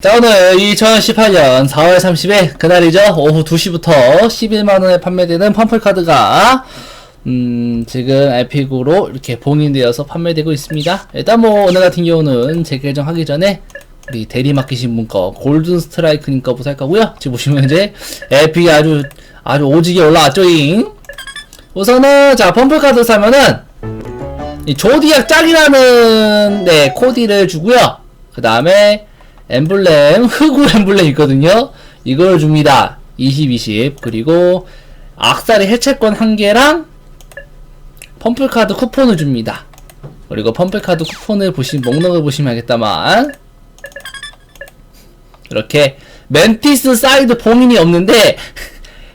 자, 오늘 2018년 4월 30일 그날이죠. 오후 2시부터 11만원에 판매되는 펌플카드가, 음, 지금 에픽으로 이렇게 봉인되어서 판매되고 있습니다. 일단 뭐, 오늘 같은 경우는 재결정하기 전에, 우리 대리 맡기신 분 거, 골든 스트라이크님 거부터 살 거고요. 지금 보시면 이제, 에픽이 아주, 아주 오지게 올라왔죠잉. 우선은, 자, 펌플카드 사면은, 이 조디악 짝이라는, 네, 코디를 주고요. 그 다음에, 엠블렘, 흑우 엠블렘 있거든요. 이걸 줍니다. 20, 20. 그리고 악사리 해체권 한 개랑 펌플카드 쿠폰을 줍니다. 그리고 펌플카드 쿠폰을 보시, 목록을 보시면 알겠다만. 이렇게 멘티스 사이드 봉인이 없는데,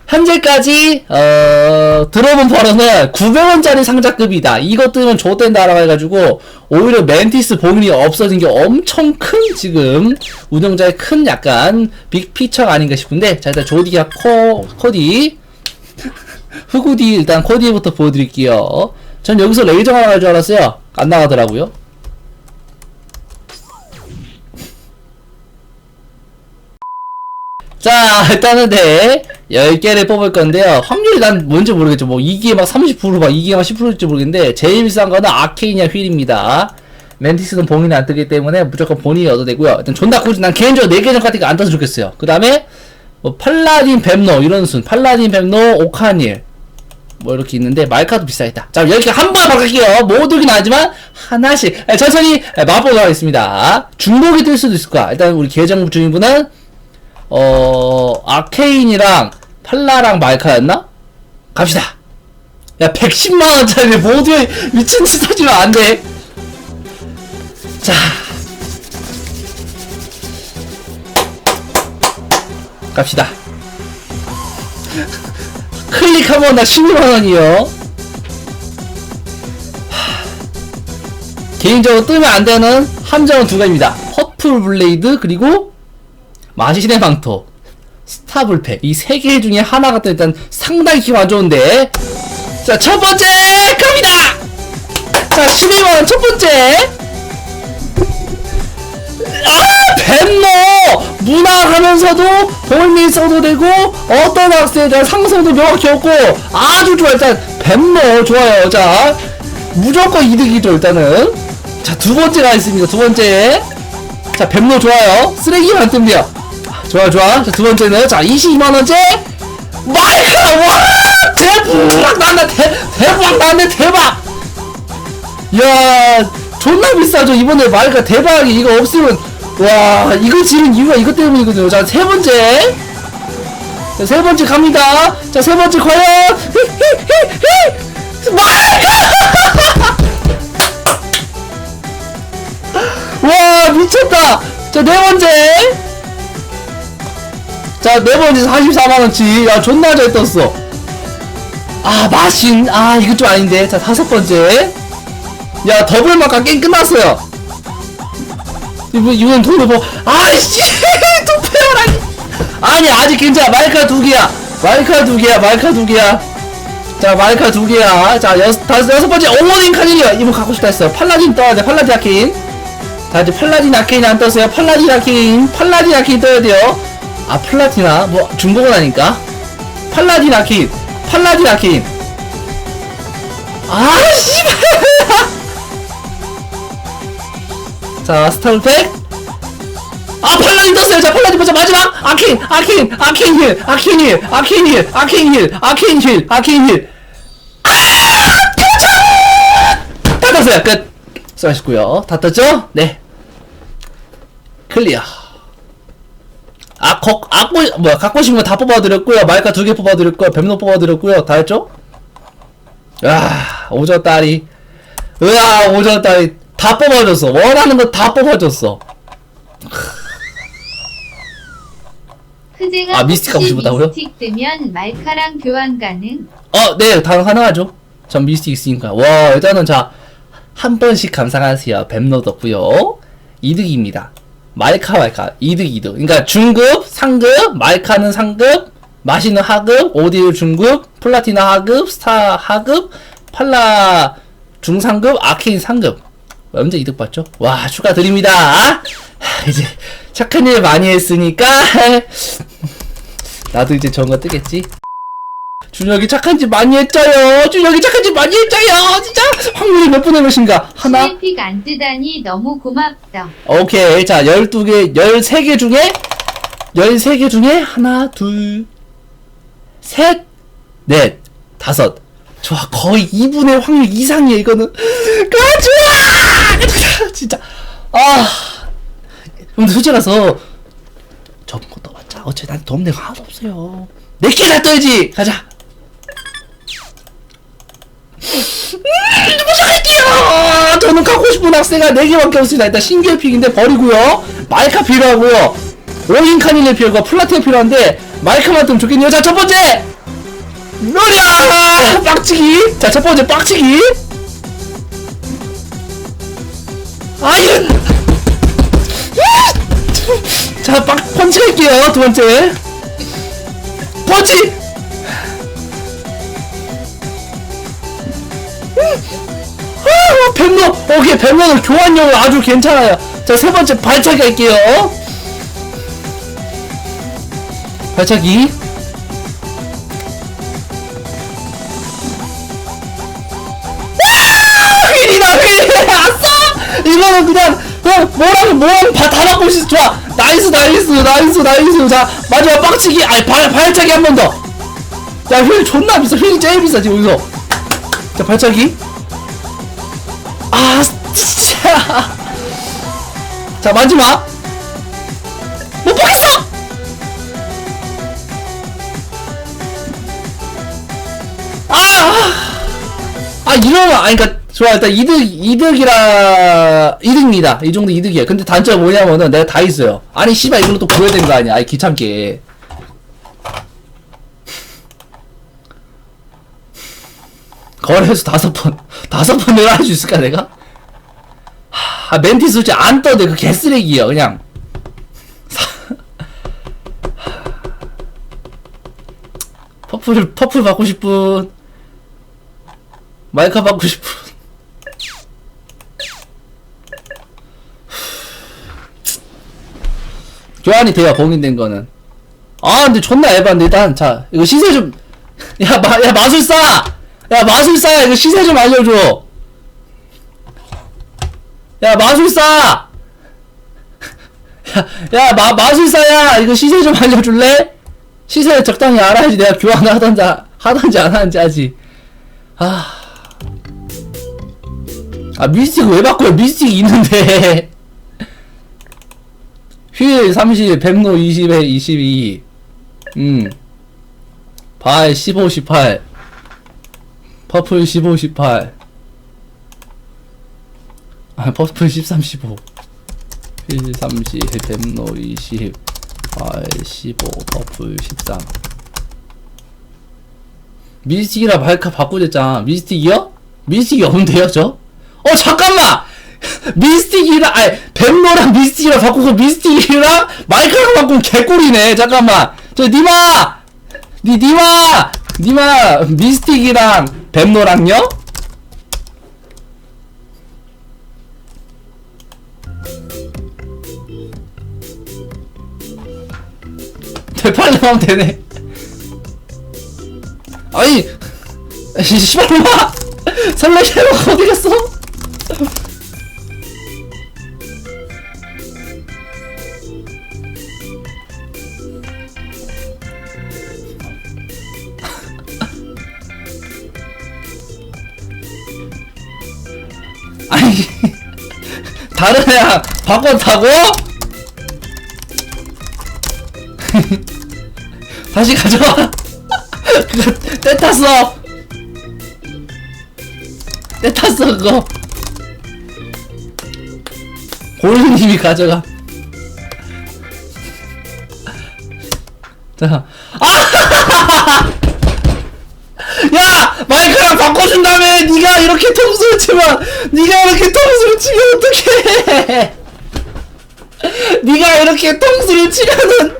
현재까지 어, 들어본 바로는 900원짜리 상자급이다. 이것 뜨면 좋댄다라고 해가지고 오히려 멘티스 봉인이 없어진 게 엄청 큰 지금 운영자의 큰 약간 빅피처가 아닌가 싶은데 자 일단 조디가 코 코디 흑우디 일단 코디부터 보여드릴게요. 전 여기서 레이저가 나갈 줄 알았어요. 안 나가더라고요. 자, 네, 10개를 뽑을 건데요. 확률이 난 뭔지 모르겠죠. 뭐, 이게 막 30%, 막 이게 막 10%일지 모르겠는데, 제일 비싼 거는 아케이냐 휠입니다. 멘티스는 봉인이 안 뜨기 때문에 무조건 본인이 얻어 되고요. 일단 존나 꾸준, 난 개인적으로 4개 정도까지 안 떠서 좋겠어요. 그 다음에, 뭐, 팔라딘 뱀노, 이런 순, 팔라딘 뱀노, 오카닐. 뭐 이렇게 있는데 말카도 비싸겠다. 자 이렇게 한 번에 바꿀게요. 못 오긴 하지만 하나씩 에, 천천히 에, 맛보도록 하겠습니다. 중복이 뜰 수도 있을 거야. 일단 우리 계정 주인분은 어, 아케인이랑 팔라랑 말카였나? 갑시다. 야, 110만 원짜리 모두에 미친 짓 하지면 안 돼. 자. 갑시다. 클릭하면 나 12만원이요. 개인적으로 뜨면 안 되는 함정은 두 가지입니다. 퍼플 블레이드, 그리고 마시네 망토, 스타블팩 이 세 개 중에 하나가 또 일단 상당히 기분 안 좋은데. 자 첫 번째 갑니다! 자 12만원 첫 번째. 아 뱀노! 문화하면서도 볼미 써도 되고 어떤 학생에 대한 상성도 명확히 없고 아주 좋아. 일단 뱀노 좋아요. 자 무조건 이득이죠 일단은. 자 두 번째가 있습니다. 두 번째. 자 뱀노 좋아요. 쓰레기만 뜹니다 좋아 좋아. 자 두 번째는 자 22만 원째. 마이크 와! 대박! 나네 대, 대박 나네 대박! 야 존나 비싸죠 이번에 마이크 대박이 이거 없으면. 와 이거 지른 이유가 이것 때문이거든요. 자 세 번째. 자, 세 번째 갑니다. 자 세 번째 과연. 마이크! 와 미쳤다. 자 네 번째 자, 네 번째 44만원치. 야, 존나 잘 떴어. 아, 마신. 아, 이거 좀 아닌데. 자, 다섯 번째. 야, 더블 마카 게임 끝났어요. 이거, 이건 돈을 뭐, 아이씨! 또 페어라니! 아니, 아직 괜찮아. 마이카 두 개야. 마이카 두 개야. 마이카 두 개야. 자, 마이카 두 개야. 자, 여섯, 다섯, 여섯 번째. 오모딘 카닐이요. 이분 갖고 싶다 했어요. 팔라딘 떠야 돼. 팔라딘 아케인. 자, 이제 팔라딘 아케인 안 떴어요. 팔라딘 아케인. 팔라딘 아케인 떠야 돼요. 아 플라티나? 뭐 중복은 아니까? 팔라딘 아케인 팔라딘 아케인 아 씨발! 자 스타일팩. 아 팔라딘 떴어요. 자 팔라딘 보자. 마지막! 아케인 아케인 아케인 힐 아케인 힐 아케인 힐 아케인 힐 아케인 힐 아케인 힐. 다 떴어요. 끝. 수고하셨고요. 다 떴죠? 네. 클리어 아, 거, 갖고, 뭐야, 갖고 싶은 거 다 뽑아드렸고요. 마이카 두 개 뽑아드렸고요. 뱀노 뽑아드렸고요. 다 했죠? 야 오졌다리. 으아, 오졌다리. 다 뽑아줬어. 원하는 거 다 뽑아줬어. 아, 미스틱 하고 싶었다고요? 미스틱 뜨면 말카랑 교환 가능. 어, 네, 다 가능하죠. 전 미스틱 있으니까. 와, 일단은 자, 한 번씩 감상하세요. 뱀노 덕고요 이득입니다. 말카 말카 이득 이득. 그러니까 중급, 상급, 말카는 상급, 마시는 하급, 오디오 중급, 플라티나 하급, 스타 하급, 팔라 중상급, 아케인 상급. 완전 이득 봤죠? 와, 축하드립니다. 이제 착한 일 많이 했으니까 나도 이제 저거 뜨겠지. 준혁이 착한 짓 많이 했죠요. 준혁이 착한 짓 많이 했죠요. 진짜 확률이 몇 분의 몇인가? 하나. 실픽 안 뜨다니 너무 고맙다. 오케이. 자, 12개, 13개 중에, 13개 중에, 하나, 둘, 셋, 넷, 다섯. 좋아. 거의 2분의 확률 이상이야, 이거는. 가져와! 진짜. 아. 근데 솔직해서, 저번 거 떠봤자. 어차피 난 도움 내가 하나도 없어요. 내게 다 떠야지! 가자! 음, 무조건게요 저는 갖고 싶은 학생가 4개밖에 없습니다. 일단 신기해 픽인데 버리고요. 마이카 필요하고요. 오인 카닐레 필요하고 플라티아 필요한데 마이카만 뜨면 좋겠네요. 자, 첫 번째! 노랴! 빡치기! 자, 첫 번째 빡치기! 아윤! 자, 빡, 펀치 할게요. 두 번째. 펀치! 아, 뱀로 오케이 뱀로는 교환용은 아주 괜찮아요. 자 세 번째 발차기 할게요. 발차기. 아, 휠이다 휠. 아싸! 이거는 그냥 그냥 뭐라고 뭐라고 다, 다 받고 있어. 좋아. 나이스 나이스 나이스 나이스. 자 마지막 빡치기. 아니 발, 발차기 한 번 더 야 휠 존나 비싸. 휠이 제일 비싸지 여기서 자 발차기. 아 진짜. 자 마지막. 못 보겠어! 아아 이러면 아니 그니까 좋아. 일단 이득 이득이라 이득입니다. 이 정도 이득이야 근데 단점 뭐냐면은 내가 다 있어요. 아니 씨발 이걸로 또 보여야 되는 거 아니야. 아이 귀찮게 거래해서 다섯 번 다섯 번 내가 할수 있을까 내가? 하, 아, 멘티 솔직히 안 떠도 그 개쓰레기야 그냥. 퍼플 퍼플 받고 싶은. 마이카 받고 싶은. 교환이 돼야 봉인된 거는. 아 근데 존나 에반데 일단. 자 이거 시세 좀야 마, 야 마술사 야 마술사 이거 시세 좀 알려줘. 야 마술사! 야, 야 마, 마술사야! 이거 시세 좀 알려줄래? 시세 적당히 알아야지 내가 교환을 하던지 하던지 안 하는지 하지. 아, 아 미스틱 왜 바꿔요 미스틱 있는데. 휠 30, 뱀노 20에 22 음. 발 15, 18 퍼플 15, 18 아, 퍼플 13, 15휠 30, 뱀노 20발 15, 퍼플 13 미스틱이라 발카 바꾸랬잖아. 미스틱이요? 미스틱이 없는데요 저? 어 잠깐만! 미스틱이랑 아니 뱀노랑 미스틱이랑 바꾸고 미스틱이랑 마이크랑 바꾸면 개꿀이네. 잠깐만. 저 니마! 니 니마! 니마! 미스틱이랑 뱀노랑요? 대팔로 하면 되네 아니 씨발놈아 설레게로 어디 갔어? 다른 애랑 바꿨다고? 다시 가져와. 그거 때 탔어. 때 탔어 그거. 골드님이 가져가. 자. 아! 야 마이크랑 바꿔준 다음에 네가 이렇게 통수를 치면 네가 이렇게 통수를 치면 어떡해 네가 이렇게 통수를 치면은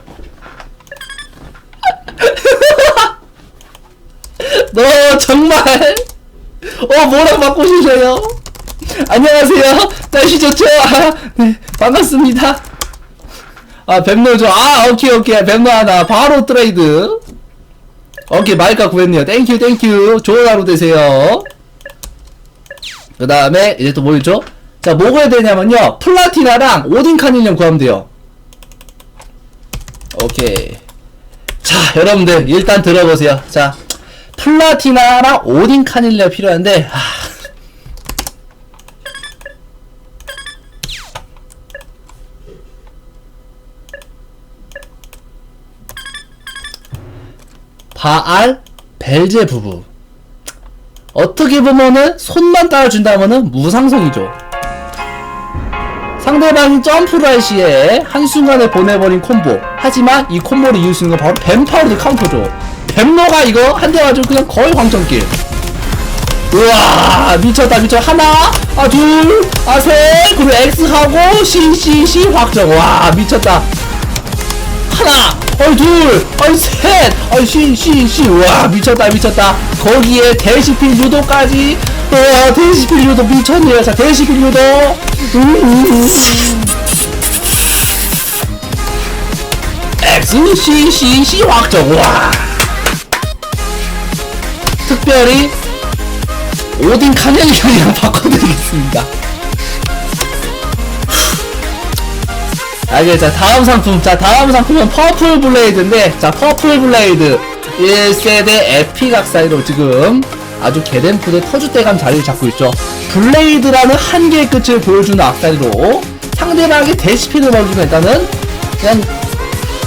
너 정말 어 뭐랑 바꾸시려요 안녕하세요 날씨 좋죠 아, 네 반갑습니다 아, 뱀노 줘. 아, 오케이, 오케이. 뱀노 하나. 바로 트레이드. 오케이, 마이카 구했네요. 땡큐, 땡큐. 좋은 하루 되세요. 그 다음에, 이제 또 뭐 있죠? 자, 뭐 구해야 되냐면요. 플라티나랑 오딘 카닐령 구하면 돼요. 오케이. 자, 여러분들, 일단 들어보세요. 자, 플라티나랑 오딘 카닐령 필요한데, 하, 바알 벨제 부부. 어떻게 보면은 손만 따라준다면은 무상성이죠. 상대방이 점프를 할 시에 한순간에 보내버린 콤보. 하지만 이 콤보를 이길 수 있는 건 바로 뱀파워드 카운터죠. 뱀노가 이거 한대 맞으면 그냥 거의 광전길. 우와 미쳤다 미쳐 하나 아둘아셋. 그리고 X 하고 CCC 확정. 와 미쳤다 하나, 어이 둘, 어이 셋, 어이 씨씨씨, 와 미쳤다 미쳤다. 거기에 대시필 유도까지, 와 대시필 유도 미쳤네요. 자 대시필 유도. 음, 음, 음. X C C C 확정, 와. 특별히 오딘 카넬이랑 바꿔드리겠습니다. 알겠죠. 다음 상품. 자, 다음 상품은 퍼플 블레이드인데, 자, 퍼플 블레이드 1세대 에픽 악사이로 지금 아주 개덴푸드 터줏대감 자리를 잡고 있죠. 블레이드라는 한계의 끝을 보여주는 악사이로 상대방에게 대시피를 벌어주면 일단은 그냥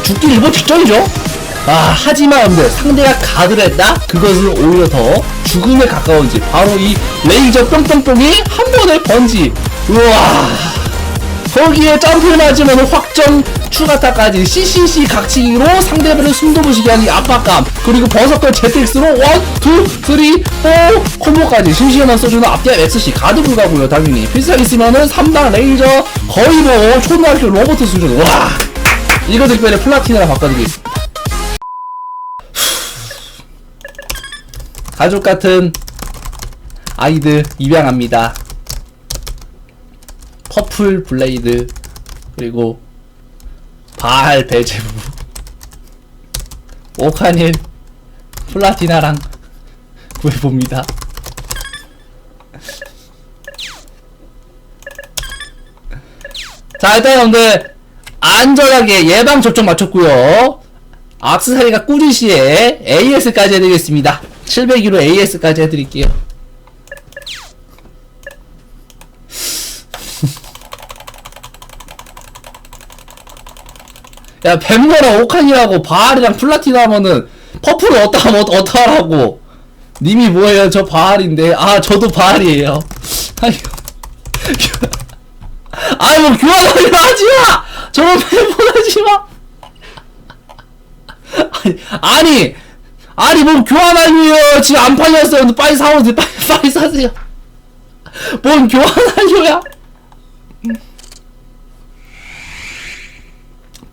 죽기 일보 직전이죠. 아, 하지만 여러분들, 상대가 가드를 했다? 그것은 오히려 더 죽음에 가까운지, 바로 이 레이저 뿅뿅뿅이 한 번에 번지. 우와. 거기에 점프를 맞으면 확정 추가타까지 CCC 각치기로 상대방을 숨도 부시게 하는 이 압박감 그리고 버섯걸 ZX로 1, 2, 3, 4 콤보까지 심시간만 써주는 앞뒤압 XC 가드 불가고요 당연히. 필살 있으면은 3단 레이저 거의 뭐 초등학교 로봇 수준 와. 이거 특별히 플라티나랑 바꿔드리겠습니다. 가족 같은 아이들 입양합니다 퍼플 블레이드 그리고 바알 벨제부. 오카닐 플라티나랑 구해봅니다. 자 일단 여러분들 안전하게 예방접종 마쳤고요. 악세사리가 꾸리 시에 AS까지 해드리겠습니다. 700kg AS까지 해드릴게요 야 뱀거랑 오칸이라고 바알이랑 플라티나 하면은 퍼플을 어떠 하면 어떠, 어떠하라고. 님이 뭐예요? 저 바알인데. 아 저도 바알이에요. 아니 아니 뭐 교환하려 하지마! 저런 배분하지마! 아니 아니 아니 뭐 교환하려요? 지금 안 팔렸어요. 빨리 사오세요. 빨리 빨리 사세요. 뭔 교환하려야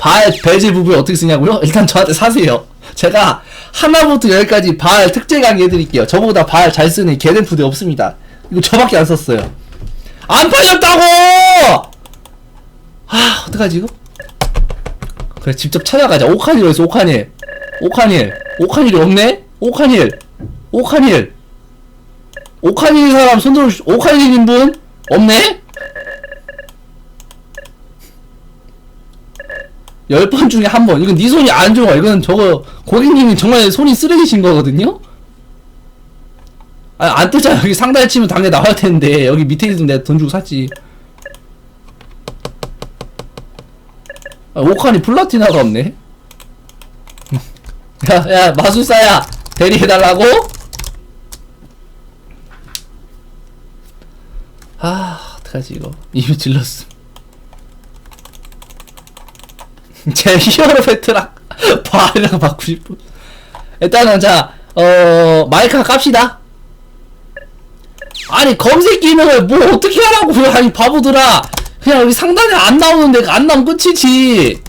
발 배제 부분 어떻게 쓰냐고요? 일단 저한테 사세요. 제가 하나부터 열까지 발 특제 강의 해드릴게요. 저보다 발잘 쓰는 개덴푸드 없습니다. 이거 저밖에 안 썼어요. 안 팔렸다고! 아 어떡하지 이거? 그래 직접 찾아가자. 오카닐 어딨어 오카닐? 오카닐 오카닐이 없네? 오카닐 오카닐 오카닐 사람 손들어 주 오카닐인 분 없네? 열 번 중에 한 번. 이건 네 손이 안 좋아. 이건 저거 고객님이 정말 손이 쓰레기신 거거든요. 아, 안 뜨잖아. 여기 상단에 치면 당연히 나와야 되는데 여기 밑에 있으면 내가 돈 주고 샀지. 아, 오칸이 플라티나가 없네. 야, 야, 마술사야. 대리해달라고? 아, 어떡하지, 이거. 이미 질렀어. 제 히어로 배트랑 바이랑 바꾸고 싶어. 일단은 자, 어 마이크 깝시다. 아니 검색 기능을 뭐 어떻게 하라고 아니 바보들아. 그냥 여기 상단에 안 나오는데 안 나오면 끝이지.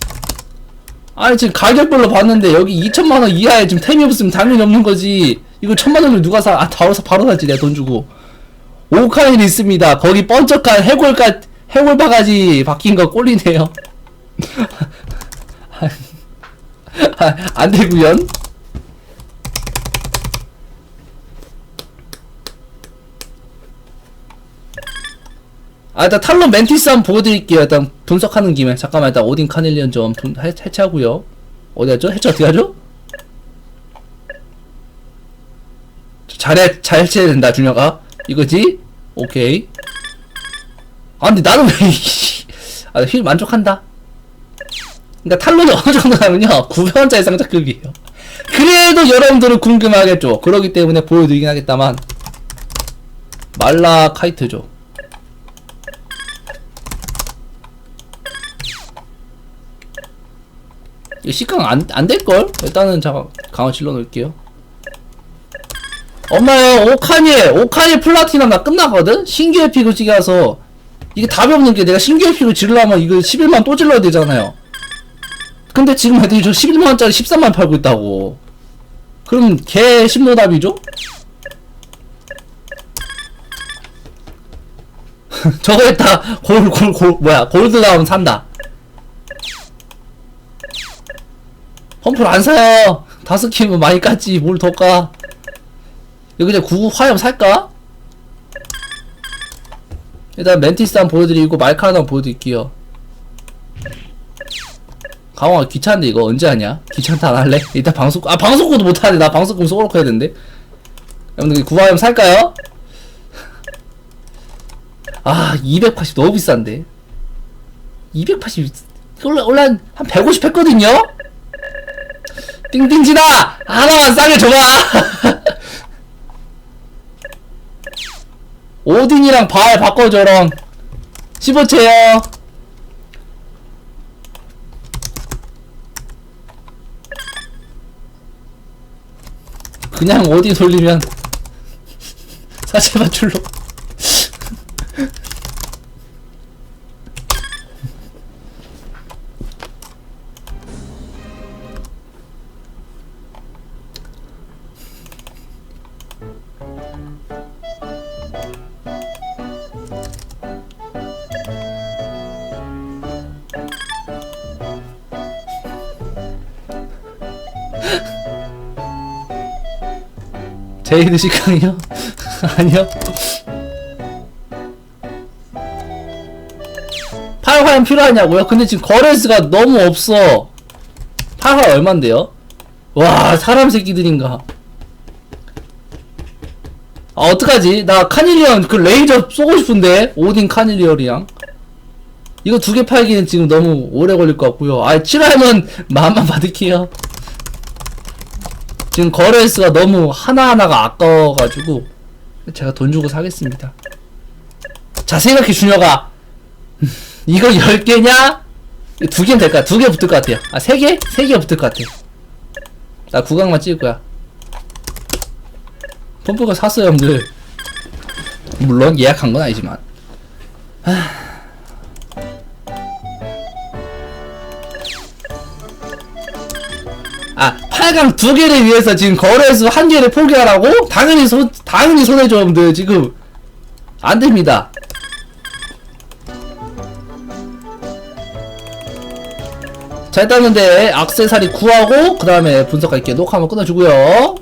아니 지금 가격별로 봤는데 여기 2천만 원 이하에 지금 템이 없으면 당연히 없는 거지. 이거 천만 원을 누가 사? 아 바로 사 바로 사지 내가 돈 주고. 오카일 있습니다. 거기 번쩍한 해골가 해골 바가지 바뀐 거 꼴리네요. 아, 안 되구연. 아, 일단 탈론 멘티스 한번 보여드릴게요. 일단 분석하는 김에. 잠깐만, 일단 오딘 카넬리언 좀 분- 해, 해체하고요. 어디 갔죠? 해체 어떻게 하죠? 잘해, 잘 해체해야 된다, 준혁아. 이거지? 오케이. 아, 근데 나는 왜, 이씨. 아, 힐 만족한다. 그러니까 탈론이 어느 정도냐면요. 900원짜리 상자급이에요. 그래도 여러분들은 궁금하겠죠. 그러기 때문에 보여드리긴 하겠다만. 말라 카이트죠. 이 시강 안, 안 될걸? 일단은 잠깐 강화 질러 놓을게요. 엄마요, 오카니, 오카니 플라티넘 나 끝나거든? 신규 에픽을 찍게 해서, 이게 답이 없는 게 내가 신규 에픽을 지르려면 이거 11만 또 질러야 되잖아요. 근데 지금 애들이 저 11만원짜리 13만 팔고 있다고. 그럼 개 신노답이죠? 저거 했다. 골, 골, 골, 뭐야. 골드 나오면 산다. 펌프를 안 사요. 다섯 키면 많이 깠지. 뭘 더 까. 이거 그냥 구구 화염 살까? 일단 멘티스 한번 보여드리고 마이카 하나 보여드릴게요. 강화 귀찮은데 이거 언제 하냐? 귀찮다 안 할래? 일단 방송 아 방송국도 못 하네. 나 방송국 쏘놓고 해야 되는데. 여러분들 구화염 살까요? 아, 280 너무 비싼데. 280 원래 원래 한- 한 150 했거든요. 띵띵지다 하나만 싸게 줘봐. 오딘이랑 발 바꿔줘랑 15채요. 그냥 어디 돌리면 맞출로 제이드 시강이요? 아니요. 팔화염 필요하냐고요? 근데 지금 거래수가 너무 없어. 팔화 얼만데요? 와, 사람 새끼들인가. 아, 어떡하지? 나 카닐리언 그 레이저 쏘고 싶은데? 오딘 카닐리언이랑. 이거 두 개 팔기는 지금 너무 오래 걸릴 것 같고요. 아, 7화면 마음만 받을게요. 지금 거래수가 너무 하나하나가 아까워가지고 제가 돈 주고 사겠습니다. 자 생각해 준혁아 이거 10개냐? 두 개는 될까? 두 개 붙을 것 같아요. 아, 세 개? 세 개 붙을 것 같아. 나 구강만 찍을 거야. 펌프가 샀어요, 형들. 물론 예약한 건 아니지만. 아, 8강 두 개를 위해서 지금 거래수 한 개를 포기하라고? 당연히 손, 당연히 손해죠, 여러분들. 지금. 안 됩니다. 자, 일단은 데 악세사리 구하고, 그 다음에 분석할게요. 녹화 한번 끊어주고요.